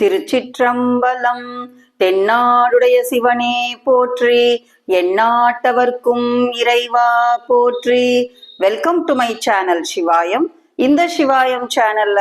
திருச்சிற்றம்பலம். தென்னாடுடைய சிவனே போற்றி எந்நாட்டவர்க்கும் இறைவா போற்றி. Welcome to my channel Sivayam இந்த சிவாயம் சேனல்ல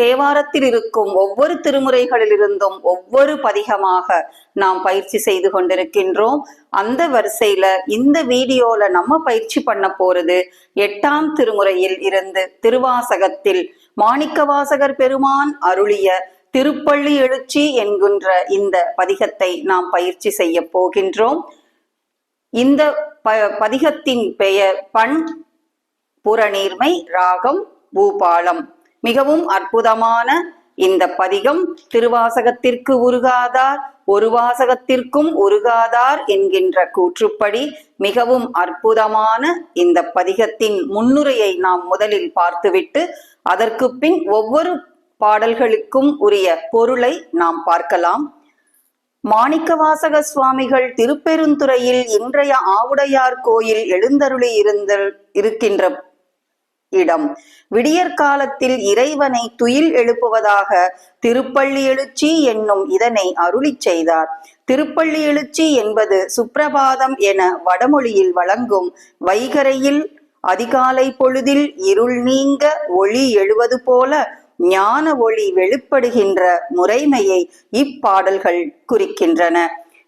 தேவாரத்தில் இருக்கும் ஒவ்வொரு திருமுறைகளிலிருந்தும் ஒவ்வொரு பதிகமாக நாம் பயிற்சி செய்து கொண்டிருக்கின்றோம். அந்த வரிசையில இந்த வீடியோல நம்ம பயிற்சி பண்ண போறது எட்டாம் திருமுறையில் இருந்து திருவாசகத்தில் மாணிக்கவாசகர் பெருமான் அருளிய திருப்பள்ளி எழுச்சி என்கின்ற இந்த பதிகத்தை நாம் பயிற்சி செய்ய போகின்றோம். இந்த ப பதிகத்தின் பெயர் பண் புறநீர்மை ராகம் பூபாலம். மிகவும் அற்புதமான இந்த பதிகம். திருவாசகத்திற்கு உருகாதார் ஒரு வாசகத்திற்கும் உருகாதார் என்கின்ற கூற்றுப்படி மிகவும் அற்புதமான இந்த பதிகத்தின் முன்னுரையை நாம் முதலில் பார்த்துவிட்டு அதற்கு பின் ஒவ்வொரு பாடல்களுக்கும் உரிய பொருளை நாம் பார்க்கலாம். மாணிக்கவாசக சுவாமிகள் திருப்பெருந்துறையில் இன்றைய ஆவுடையார் கோயில் எழுந்தருளி இருந்த இருக்கின்ற இடம். விடியற் காலத்தில் இறைவனை துயில் எழுப்புவதாக திருப்பள்ளி எழுச்சி என்னும் இதனை அருளிச் செய்தார். திருப்பள்ளி எழுச்சி என்பது சுப்பிரபாதம் என வடமொழியில் வழங்கும் வைகரையில் அதிகாலை பொழுதில் இருள் நீங்க ஒளி எழுவது போல ஞான ஒளி வெளிப்படுகின்ற முறைமையை இப்பாடல்கள் குறிக்கின்றன.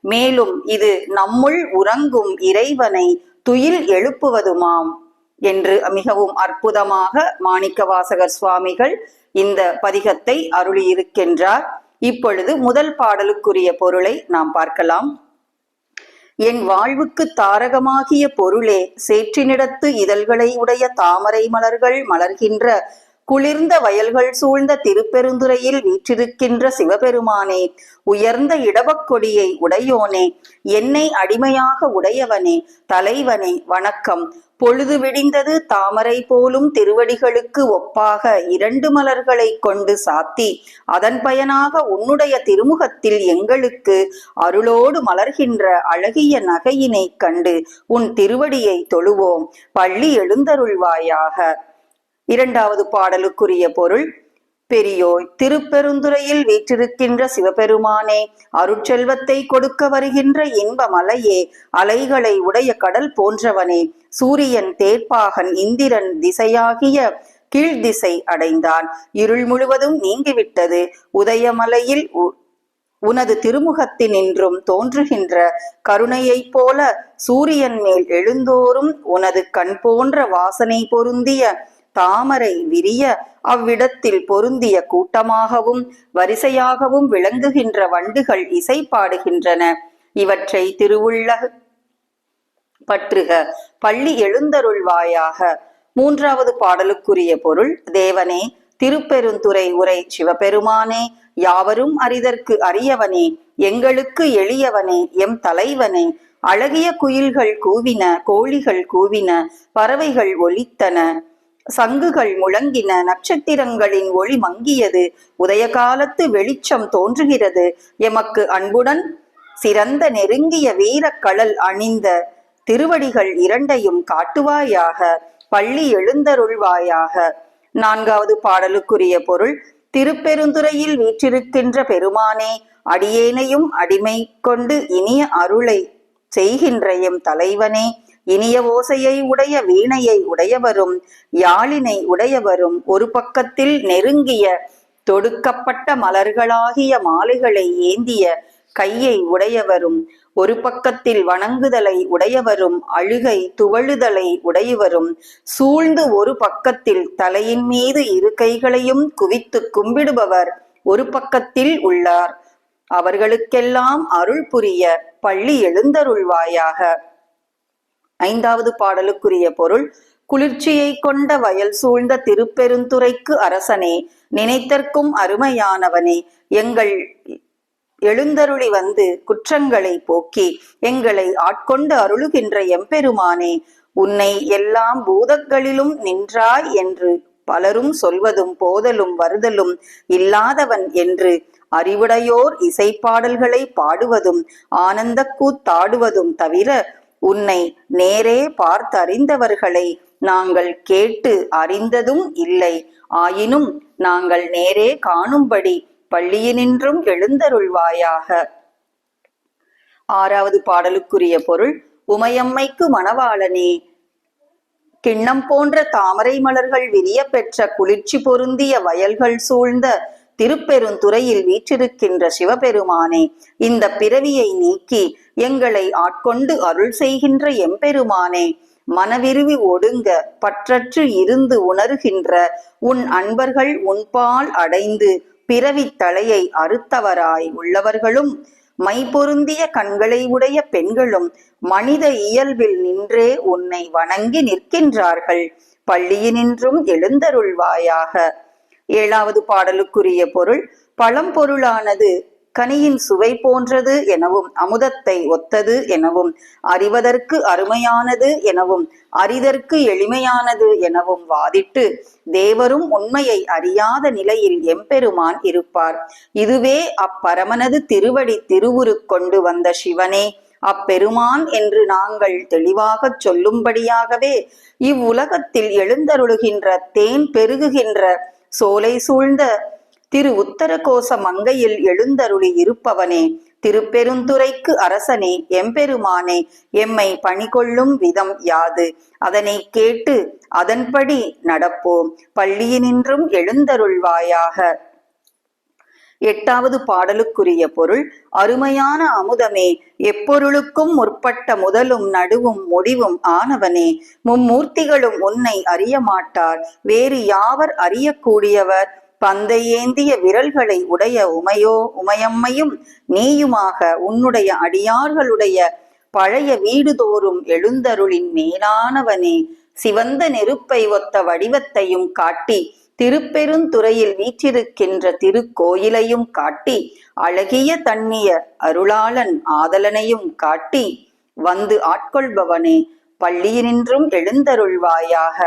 மேலும் இது நம்முள் உறங்கும் இறைவனை துயில் எழுப்புவதுமாம் என்று மிகவும் அற்புதமாக மாணிக்கவாசகர் சுவாமிகள் இந்த பதிகத்தை அருளியிருக்கின்றார். இப்பொழுது முதல் பாடலுக்குரிய பொருளை நாம் பார்க்கலாம். என் வாழ்வுக்கு தாரகமாகிய பொருளே சேற்றினிடத்து இதழ்களை உடைய தாமரை மலர்கள் மலர்கின்ற குளிர்ந்த வயல்கள் சூழ்ந்த திருப்பெருந்துறையில் வீற்றிருக்கின்ற சிவபெருமானே உயர்ந்த இடவக்கொடியை உடையோனே என்னை அடிமையாக உடையவனே தலைவனே வணக்கம். பொழுது விடிந்தது தாமரை போலும் திருவடிகளுக்கு ஒப்பாக இரண்டு மலர்களை கொண்டு சாத்தி அதன் பயனாக உன்னுடைய திருமுகத்தில் எங்களுக்கு அருளோடு மலர்கின்ற அழகிய நகையினை கண்டு உன் திருவடியை தொழுவோம். பள்ளி எழுந்தருள்வாயாக. இரண்டாவது பாடலுக்குரிய பொருள் பெரியோய் திருப்பெருந்துறையில் வீற்றிருக்கின்ற சிவபெருமானே அருட்செல்வத்தை கொடுக்க வருகின்ற இன்ப மலையே அலைகளை உடைய கடல் போன்றவனே சூரியன் தேர்ப்பாகன் இந்திரன் திசையாகிய கீழ்திசை அடைந்தான். இருள் முழுவதும் நீங்கிவிட்டது. உதயமலையில் உனது திருமுகத்தினின்றும் தோன்றுகின்ற கருணையைப் போல சூரியன் மேல் எழுந்தோறும் உனது கண் போன்ற வாசனை பொருந்திய தாமரை விரிய அவ்விடத்தில் பொருந்திய கூட்டமாகவும் வரிசையாகவும் விளங்குகின்ற வண்டுகள் இசை பாடுகின்றன. இவற்றை திருவுள்ள பற்றுக. பள்ளி எழுந்தருள்வாயாக. மூன்றாவது பாடலுக்குரிய பொருள் தேவனே திருப்பெருந்துறை உரை சிவபெருமானே யாவரும் அறிதற்கு அரியவனே எங்களுக்கு எளியவனே எம் தலைவனே. அழகிய குயில்கள் கூவின கோழிகள் கூவின பறவைகள் ஒலித்தன. சங்குகள் முழங்கின நட்சத்திரங்களின் ஒளி மங்கியது. உதய காலத்து வெளிச்சம் தோன்றுகிறது. எமக்கு அன்புடன் சிறந்த நெருங்கிய வீரக்கடல் அணிந்த திருவடிகள் இரண்டையும் காட்டுவாயாக. பள்ளி எழுந்தருள்வாயாக. நான்காவது பாடலுக்குரிய பொருள் திருப்பெருந்துறையில் வீற்றிருக்கின்ற பெருமானே அடியேனையும் அடிமை கொண்டு இனிய அருளை செய்கின்ற எம் தலைவனே. இனிய ஓசையை உடைய வீணையை உடையவரும் யாழினை உடையவரும் ஒரு பக்கத்தில் நெருங்கிய தொடுக்கப்பட்ட மலர்களாகிய மாலைகளை ஏந்திய கையை உடையவரும் ஒரு பக்கத்தில் வணங்குதலை உடையவரும் அழுகை துவழுதலை உடையவரும் சூழ்ந்து ஒரு பக்கத்தில் தலையின் மீது இரு கைகளையும் குவித்து கும்பிடுபவர் ஒரு பக்கத்தில் உள்ளார். அவர்களுக்கெல்லாம் அருள் புரிய பள்ளி எழுந்தருள்வாயாக. ஐந்தாவது பாடலுக்குரிய பொருள் குளிர்ச்சியை கொண்ட வயல் சூழ்ந்த திருப்பெருந்துறைக்கு அரசனே நினைத்தற்கும் அருமையானவனே எங்கள் எழுந்தருளி வந்து குற்றங்களை போக்கி எங்களை ஆட்கொண்டு அருளுகின்ற எம்பெருமானே உன்னை எல்லாம் பூதங்களிலும் நின்றாய் என்று பலரும் சொல்வதும் போதலும் வருதலும் இல்லாதவன் என்று அறிவுடையோர் இசைப்பாடல்களை பாடுவதும் ஆனந்த கூத்தாடுவதும் தவிர உன்னை நேரே பார்த்தறிந்தவர்களை நாங்கள் கேட்டு அறிந்ததும் இல்லை. ஆயினும் நாங்கள் நேரே காணும்படி பள்ளியினின்றும் எழுந்தருள்வாயாக. ஆறாவது பாடலுக்குரிய பொருள் உமையம்மைக்கு மணவாளனே. கிண்ணம் போன்ற தாமரை மலர்கள் விரிய பெற்ற குளிர்ச்சி பொருந்திய வயல்கள் சூழ்ந்த திருப்பெருந்துறையில் வீற்றிருக்கின்ற சிவபெருமானே இந்த பிறவியை நீக்கி எங்களை ஆட்கொண்டு அருள் செய்கின்ற எம்பெருமானே மனவிருவி ஒடுங்க பற்றற்று இருந்து உணர்கின்ற உன் அன்பர்கள் உன்பால் அடைந்து பிறவி தலையை அறுத்தவராய் உள்ளவர்களும் மை பொருந்திய கண்களை உடைய பெண்களும் மனித இயல்பில் நின்றே உன்னை வணங்கி நிற்கின்றார்கள். பள்ளியினின்றும் எழுந்தருள்வாயாக. ஏழாவது பாடலுக்குரிய பொருள் பழம்பொருளானது கனியின் சுவை போன்றது எனவும் அமுதத்தை ஒத்தது எனவும் அறிவதற்கு அருமையானது எனவும் அறிதற்கு எளிமையானது எனவும் வாதிட்டு தேவரும் உண்மையை அறியாத நிலையில் எம்பெருமான் இருப்பார். இதுவே அப்பரமனது திருவடி திருவுரு கொண்டு வந்த சிவனே. அப்பெருமான் என்று நாங்கள் தெளிவாகச் சொல்லும்படியாகவே இவ்வுலகத்தில் எழுந்தருளுகின்ற தேன் பெருகுகின்ற சோலை சூழ்ந்த திரு உத்தர கோச மங்கையில் எழுந்தருளி இருப்பவனே திருப்பெருந்துறைக்கு அரசனே எம்பெருமானே எம்மை பணிகொள்ளும் விதம் யாது? அதனை கேட்டு அதன்படி நடப்போம். பள்ளியினின்றும் எழுந்தருள்வாயாக. எட்டாவது பாடலுக்குரிய பொருள் அருமையான அமுதமே எப்பொருளுக்கும் முற்பட்ட முதலும் நடுவும் முடிவும் ஆனவனே மும்மூர்த்திகளும் உன்னை அறிய மாட்டார் வேறு யாவர் அறியக்கூடியவர்? பந்தை ஏந்திய விரல்களை உடைய உமையோ உமையம்மையும் நீயுமாக உன்னுடைய அடியார்களுடைய பழைய வீடுதோறும் எழுந்தருளின் மேலானவனே சிவந்த நெருப்பை ஒத்த வடிவத்தையும் காட்டி திருப்பெருந்துறையில் வீற்றிருக்கின்ற திருக்கோயிலையும் காட்டி அழகிய தண்ணிய அருளாளன் ஆதலனையும் காட்டி வந்து ஆட்கொள்பவனே பள்ளியினின்றும் எழுந்தருள்வாயாக.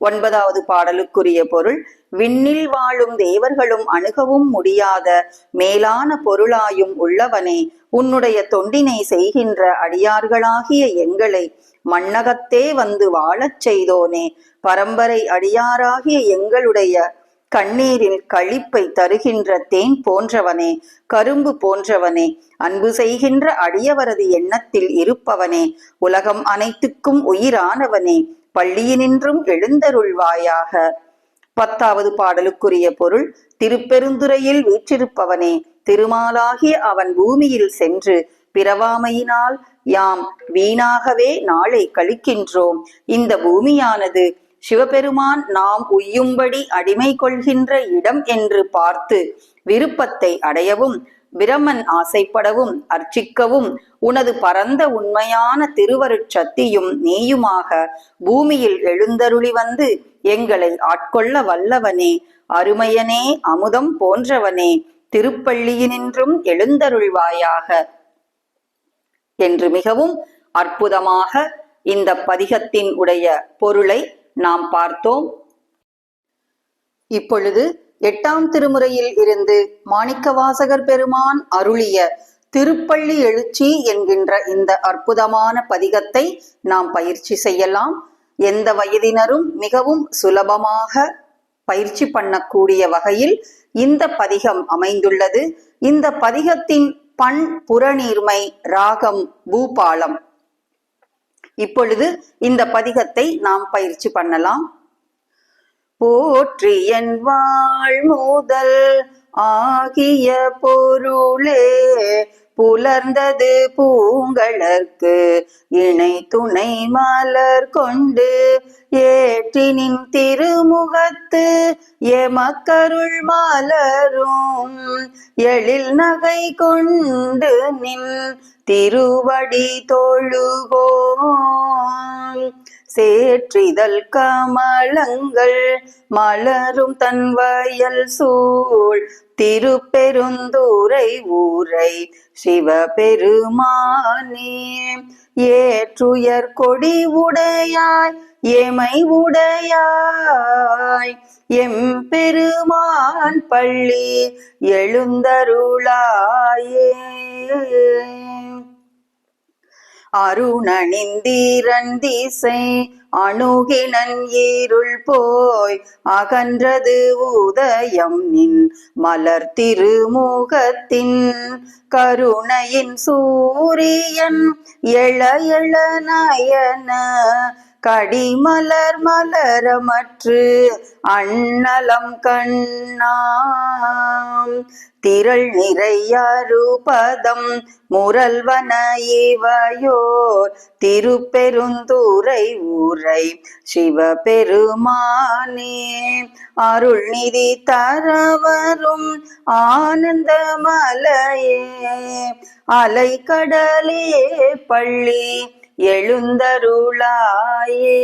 ஒன்பதாவது பாடலுக்குரிய பொருள் விண்ணில் வாழும் தேவர்களும் அணுகவும் முடியாத மேலான பொருளாயும் உள்ளவனே உன்னுடைய தொண்டினை செய்கின்ற அடியார்களாகிய எங்களை மண்ணகத்தே வந்து வாழச் செய்தோனே. பரம்பரை அடியாராகிய எங்களுடைய கண்ணீரில் களிப்பை தருகின்ற தேன் போன்றவனே கரும்பு போன்றவனே அன்பு செய்கின்ற அடியவரது எண்ணத்தில் இருப்பவனே உலகம் அனைத்துக்கும் உயிரானவனே பள்ளியினின்றும் எழுந்தருள்வாயாக. பத்தாவது பாடலுக்குரிய பொருள் திருப்பெருந்துறையில் வீற்றிருப்பவனே திருமாலாகிய அவன் பூமியில் சென்று பிறவாமையினால் யாம் வீணாகவே நாளை கழிக்கின்றோம். இந்த பூமியானது சிவபெருமான் நாம் உய்யும்படி அடிமை கொள்கின்ற இடம் என்று பார்த்து விருப்பத்தை அடையவும் பிரமன் ஆசைப்படவும் அர்ச்சிக்கவும் உனது பரந்த உண்மையான திருவருட்சத்தியும் நீயுமாக பூமியில் எழுந்தருளி வந்து எங்களை ஆட்கொள்ள வல்லவனே அருமையனே அமுதம் போன்றவனே திருப்பள்ளியினின்றும் எழுந்தருள்வாயாக. என்று மிகவும் அற்புதமாக இந்த பதிகத்தின் உடைய பொருளை நாம் பார்த்தோம். இப்பொழுது எட்டாம் திருமுறையில் இருந்து மாணிக்கவாசகர் பெருமான் அருளிய திருப்பள்ளி எழுச்சி என்கின்ற இந்த அற்புதமான பதிகத்தை நாம் பயிற்சி செய்யலாம். எந்த வயதினரும் மிகவும் சுலபமாக பயிற்சி பண்ணக்கூடிய வகையில் இந்த பதிகம் அமைந்துள்ளது. இந்த பதிகத்தின் பண் புறநீர்மை ராகம் பூபாலம். இப்பொழுது இந்த பதிகத்தை நாம் பயிற்சி பண்ணலாம். போற்றி என் வாழ் முதல் ஆகிய பொருளே புலர்ந்தது பூங்களர்க்கு இணை துணை மலர் கொண்டு ஏற்றினின் திருமுகத்து எமக்கருள் மலரும் எழில் நகை கொண்டு நின் திருவடி தொழுகோம். சேற்றிதழ் கமலங்கள் மலரும் தன் வயல் சூழ் திருப்பெருந்தூரை ஊரை சிவபெருமானே ஏற்றுயர் கொடி உடையாய் எமை உடையாய். எம் பெருமான் பள்ளி எழுந்தருளாயே. அருணனிந்தீரன் திசை அணுகினன் ஈருள் போய் அகன்றது உதயம் நின் மலர் திருமுகத்தின் கருணையின் சூரியன் எழ எழ நயன கடிமலர் மலரமற்று அண்ணலம் கண்ணாம். திரள் நிறையருபதம் முரல்வன இவையோர். திருப்பெருந்துரை ஊரை சிவபெருமானே. அருள் நிதி தரவரும் ஆனந்த ஆனந்தமலையே. அலைக்கடலே பள்ளி எழுந்தருளாயே.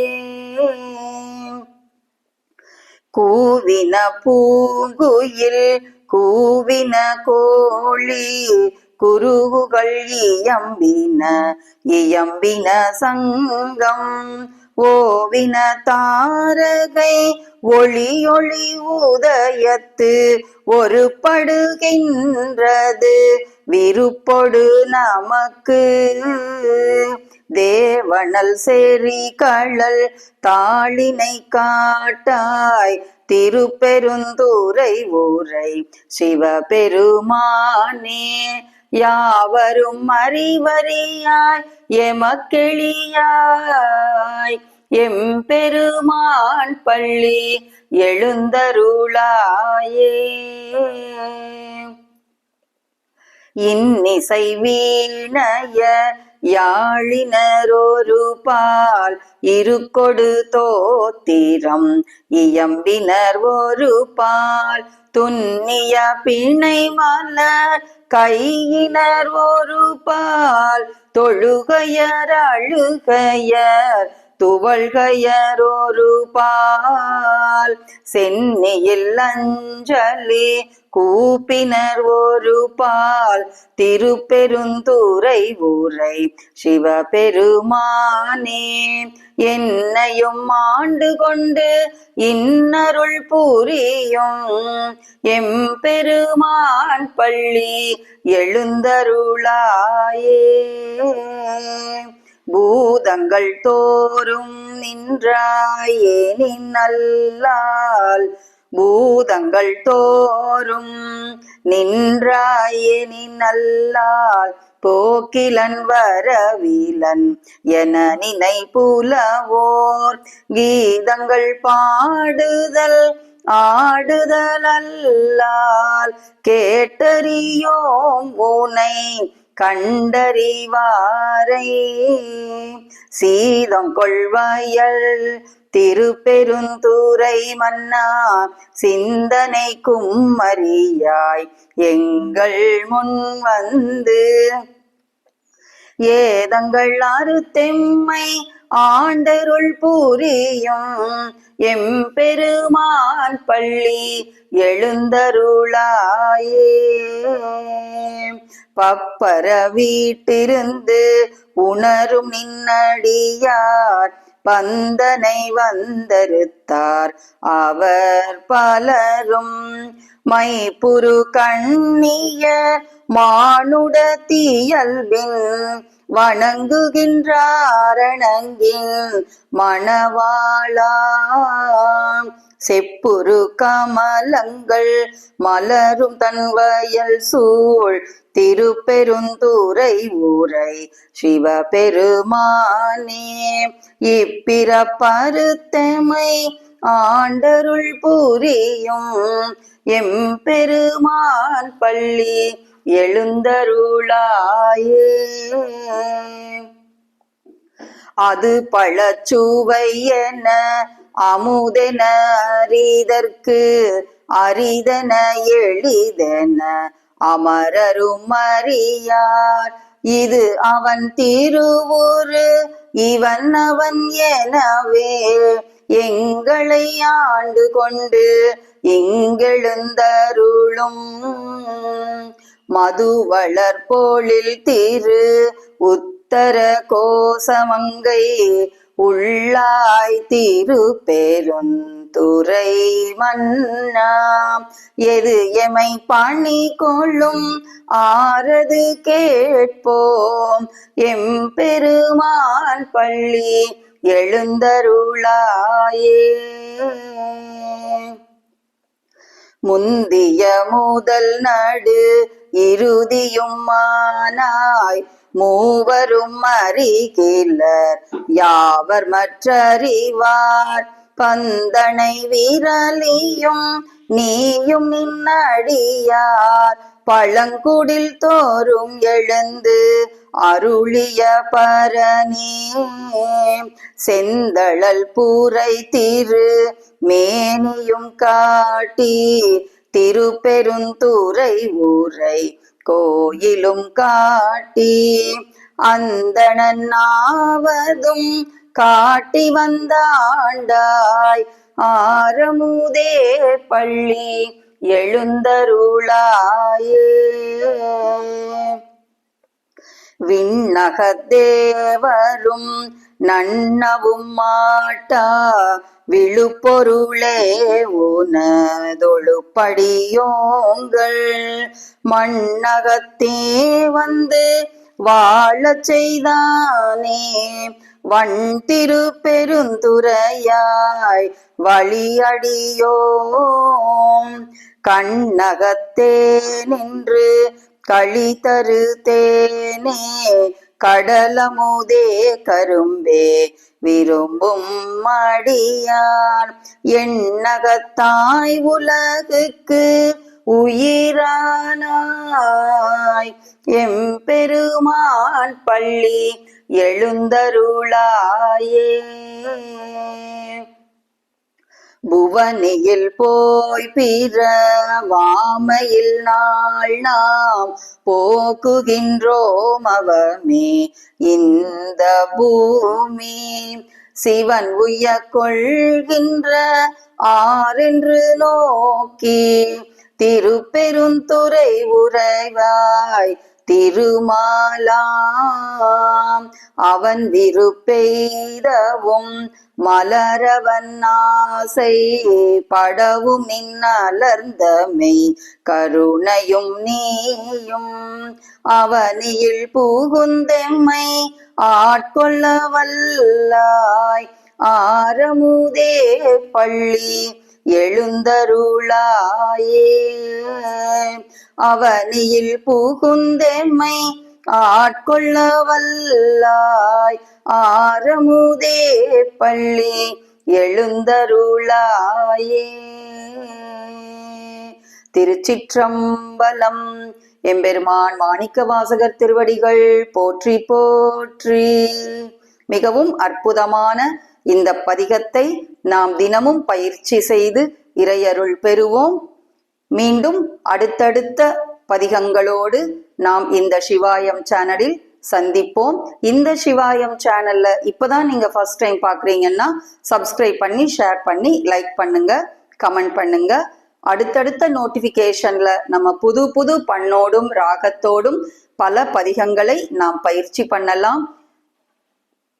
கூவின பூங்குயில் கூவின கோழி குருகுகள் இயம்பின இயம்பின சங்கம் ஓவின தாரகை ஒளி ஒளி உதயத்து ஒரு படுகின்றது விருப்பொடு நமக்கு. தேவனல் செறி கழல் தாளினை காட்டாய். திருப்பெருந்துரை ஊரை சிவபெருமானே யாவரும் அறிவறியாய் எமக்கெளியாய். எம்பெருமான் பள்ளி எழுந்தருளாயே. இன்னிசை வீணைய யாழினரொரு பால் இருக்கொடு தோத்திரம் இயம்பினர் ஒரு பால் துன்னிய பிணை மலர் கையினர் ஒரு பால் தொழுகையர் அழுகையர் துவள்கையர் ஒரு பால். சென்னியில் அஞ்சலி கூப்பினர் ஒரு பால். திருப்பெருந்துரை ஊரை சிவபெருமானே என்னையும் ஆண்டு கொண்டு இன்னருள் புரியும். எம்பெருமான் பள்ளி எழுந்தருளாயே. பூதங்கள் தோறும் நின்றாயே நின்னல்லால் பூதங்கள் தோறும் நின்றாயே நின்னல்லால் போக்கிலன் வரவிலன் என நினை புலவோர் கீதங்கள் பாடுதல் ஆடுதல் அல்லால். கேட்டறியோம் உனை கண்டறிவாரை. சீதம் கொள்வாயல் திருப்பெருந்துரை மன்னா சிந்தனை கும்மறியாய் எங்கள் முன் வந்து. ஏதங்கள் ஆறு தெம்மை ஆண்டருள் புரியும் எம் பெருமான் பள்ளி எழுந்தருளாயே. பப்பர வீட்டிருந்து உணரும் நின்னடியார் பந்தனை வந்தருத்தார் அவர் பலரும் மைப்புரு கண்ணிய மானுடத்தியல்பின் வணங்குகின்றாரணங்கில் மணவாளா செப்புரு கமலங்கள் மலரும் தன்வயல் சூழ் திருப்பெருந்துரை ஊரை சிவபெருமானே. இப்பிறப்பருத்தமை ஆண்டருள் புரியும் எம்பெருமான் பள்ளி எழுந்தருளாயே. அது பழச்சுவை என அமுதென அரிதற்கு அரிதன எளிதென அமரரும் அறியார். இது அவன் திருவுரு இவன் அவன் எனவே எங்களை ஆண்டு கொண்டு எங்கெழுந்தருளும். மது போலில் திரு உத்தர கோசமங்கை உள்ளாய் திரு திருப்பெருந்துறை மன்னா எது எமை பணி கொள்ளும்? ஆறது கேட்போம். எம்பெருமான் பள்ளி எழுந்தருளாயே. முந்திய முதல் நடு இறுதியும் மானாய். மூவரும் அறிகிலர் யாவர் மற்றறிவார்? பந்தனை விரலியும் நீயும் நின்னடியார். பழங்குடில் தோறும் எழுந்து அருளிய பரணி. செந்தழல் பூரை திரு மேனியும் காட்டி திருப்பெருந்தூரை ஊரை கோயிலும் காட்டி அந்தணனாவதும் காட்டி வந்த ஆண்டாய் ஆரமுதே பள்ளி எழுந்தருளாயே. விண்ணகத்தேவரும் நன்னவும் மாட்டா விழுப்பொருளே உனதொழுப்படியோங்கள் மண்ணகத்தே வந்து வாழச் செய்தானே வண்டிரு திரு பெருந்துரையாய் வழியடியோம். கண்ணகத்தே நின்று களி தரு தேனே கடலமுதே கரும்பே விரும்பும் மடியார் எண்ணகத்தாய் உலகுக்கு உயிரானாய். எம்பெருமான் பள்ளி எழுந்தருளாயே. புவனியில் போய் பிற வாமையில் நாள் நாம் போக்குகின்றோம் அவமே. இந்த பூமி சிவன் உய கொள்கின்ற ஆரென்று நோக்கி திருப்பெருந்துறை உறைவாய் திருமாலாம். அவன் விருப்பெய்தவும் மலரவன் ஆசை படவும் நின்னலர்ந்தமை கருணையும் நீயும் அவனியில் புகுந்தெம்மை ஆட்கொள்ள வல்லாய். ஆரமுதே பள்ளி எழுந்தருளாயே. அவனியில் புகுந்தெம்மை ஆட்கொள்ள வல்லாய் ஆரமுதே பள்ளி எழுந்தருளாயே. திருச்சிற்றம்பலம் எம்பெருமான் மாணிக்க வாசகர் திருவடிகள் போற்றி போற்றி. மிகவும் அற்புதமான இந்த பதிகத்தை நாம் தினமும் பயிற்சி செய்து இறையருள் பெறுவோம். மீண்டும் அடுத்தடுத்த பதிகங்களோடு நாம் இந்த சிவாயம் சேனலில் சந்திப்போம். இந்த சிவாயம் சேனல்ல இப்பதான் நீங்க ஃபர்ஸ்ட் டைம் பாக்குறீங்கன்னா சப்ஸ்கிரைப் பண்ணி ஷேர் பண்ணி லைக் பண்ணுங்க கமெண்ட் பண்ணுங்க. அடுத்தடுத்த நோட்டிபிகேஷன்ல நம்ம புது புது பண்ணோடும் ராகத்தோடும் பல பதிகங்களை நாம் பயிற்சி பண்ணலாம்.